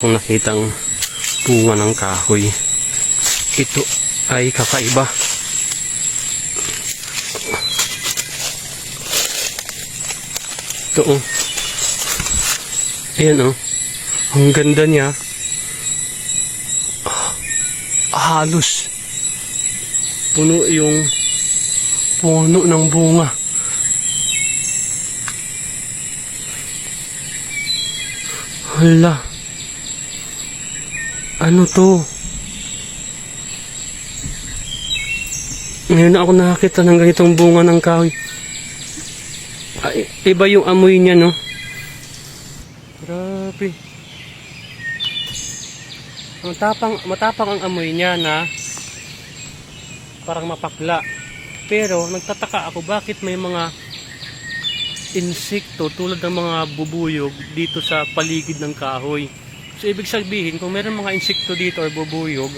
Kung nakitang bunga ng kahoy, ito ay kakaiba. Ito oh. Ayan oh. Ang ganda niya. Ah, halos. Puno yung puno ng bunga. Hala. Ano to? Ngayon ako nakakita ng ganitong bunga ng kahoy. Ay, iba yung amoy niya, no? Grabe. Matapang, matapang ang amoy niya na parang mapakla. Pero nagtataka ako bakit may mga insekto tulad ng mga bubuyog dito sa paligid ng kahoy. So ibig sabihin, kung meron mga insekto dito or bubuyog,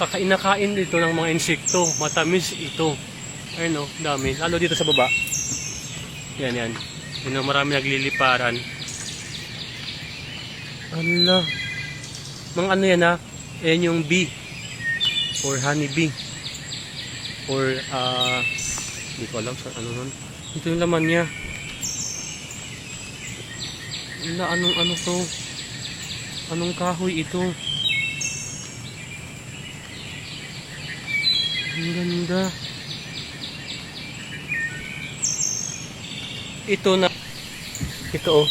kakainakain dito ng mga insekto. Matamis ito. Ayun o, dami. Lalo dito sa baba. Yan, yan. Yun ang marami nagliliparan. Ala. Mga ano yan ha? Yan yung bee. Or honey bee. Or, ah, hindi ko alam sa ano nun. Ito yung laman niya. Ala, anong ano to? Anong kahoy ito? Ang ganda. Ito na ito oh.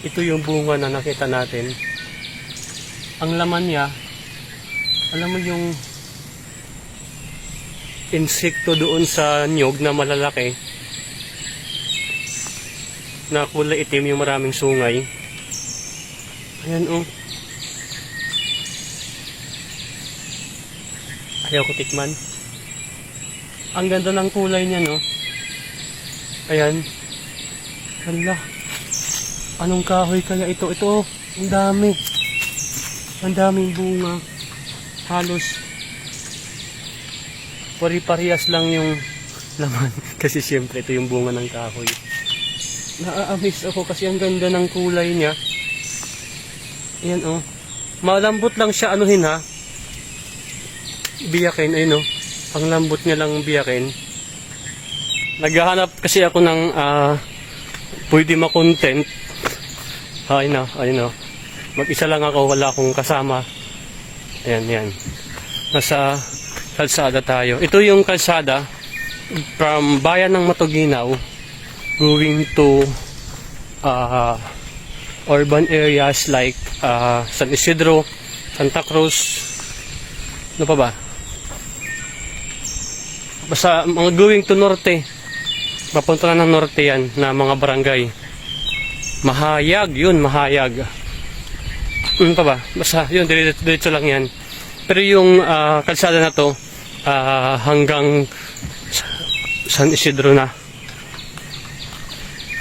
Ito yung bunga na nakita natin. Ang laman niya, alam mo yung insekto doon sa nyog na malalaki na kulay itim yung maraming sungay. Ayan oh. Ayaw ko tikman. Ang ganda ng kulay niya, no? Ayan. Hala. Anong kahoy kaya ito? Ito, oh. Ang dami. Ang daming bunga. Halos. Pari-parehas lang yung laman. kasi siyempre, ito yung bunga ng kahoy. Naa-amaze ako kasi ang ganda ng kulay niya. Ayan, oh. Malambot lang siya, anuhin ha biyakin, ayun no. Ang lambot niya lang biyakin. Naghahanap kasi ako ng ah, pwede ma-content. Ayun na, ayun no. Mag-isa lang ako, wala akong kasama. Ayan, yan. Nasa kalsada tayo. Ito yung kalsada from bayan ng Matuginaw going to ah, urban areas like ah, San Isidro, Santa Cruz, ano pa ba? Basta mga going to norte. Papunta na ng norte yan na mga barangay. Mahayag, yun, mahayag. Ano pa ba? Basta yun, diretso, diretso lang yan. Pero yung ah, kalsada na to, ah, hanggang Sa- San Isidro na.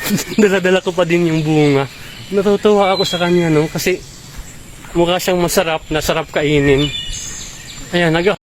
Daladala ko pa din yung bunga. Natutuwa ako sa kanya, no? Kasi mukha siyang masarap, na sarap kainin. Ayan, nag